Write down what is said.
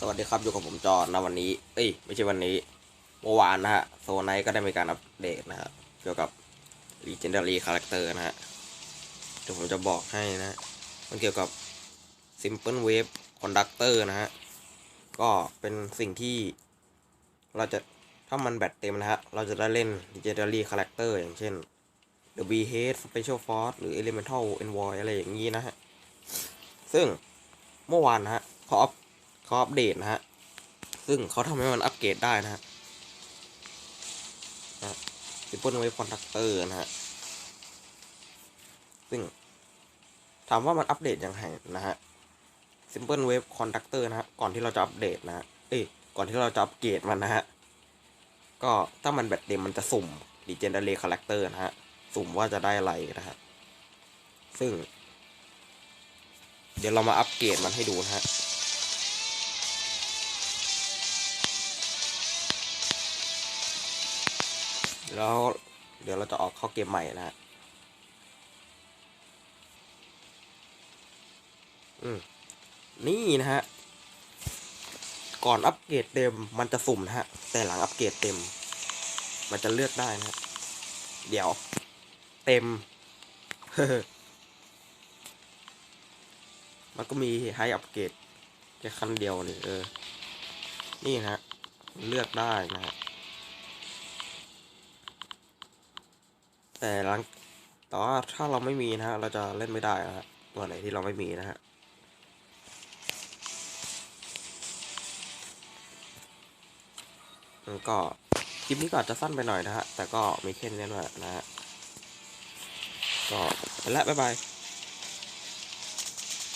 สวัสดีครับอยู่กับผมจอนะวันนี้ เอ้ยไม่ใช่วันนี้เมื่อวานนะฮะโซไนก็ได้มีการอัปเดตนะฮะเกี่ยวกับ Legendary Character นะฮะเดี๋ยวผมจะบอกให้นะฮะมันเกี่ยวกับ Simple Wave Conductor นะฮะ ก็เป็นสิ่งที่เราจะถ้ามันแบตเต็มนะฮะ เราจะได้เล่น Legendary Character อย่างเช่น The b h e a d Special Force หรือ Elemental Envoy อะไรอย่างนี้นะฮะ ซึ่งเมื่อวานนะฮะเขาอัป เขาอัปเดตนะฮะ ซึ่งเขาทำให้มันอัปเกรดได้นะฮะซิมเปิลเวฟคอนดักเตอร์นะฮะ ซึ่งถามว่ามันอัปเดตยังไงนะฮะ Simple Wave Conductor นะฮะ ก่อนที่เราจะอัปเดตนะฮะ เอ้ย ก่อนที่เราจะอัปเกรดมันนะฮะ ก็ถ้ามันแบตเต็มมันจะสุ่ม Legendary Character นะฮะ สุ่มว่าจะได้อะไรนะฮะ ซึ่ง เดี๋ยวเรามาอัปเกรดมันให้ดูนะฮะ แล้วเดี๋ยวเราจะออกเข้าเกมใหม่นะฮะอืมนี่นะฮะ ก่อนอัปเกรดเต็มมันจะสุ่มนะฮะ แต่หลังอัปเกรดเต็ม มันจะเลือกได้นะฮะเดี๋ยว เต็ม มันก็มีให้อัปเกรดแค่คันเดียวนี่เออ นี่นะฮะ เลือกได้นะฮะ แต่หลังแต่ว่าถ้าเราไม่มีนะฮะเราจะเล่นไม่ได้นะฮะตัวไหนที่เราไม่มีนะฮะก็คลิปนี้ก็อาจจะสั้นไปหน่อยนะฮะแต่ก็มีแค่นี้นะฮะก็และบ๊ายบาย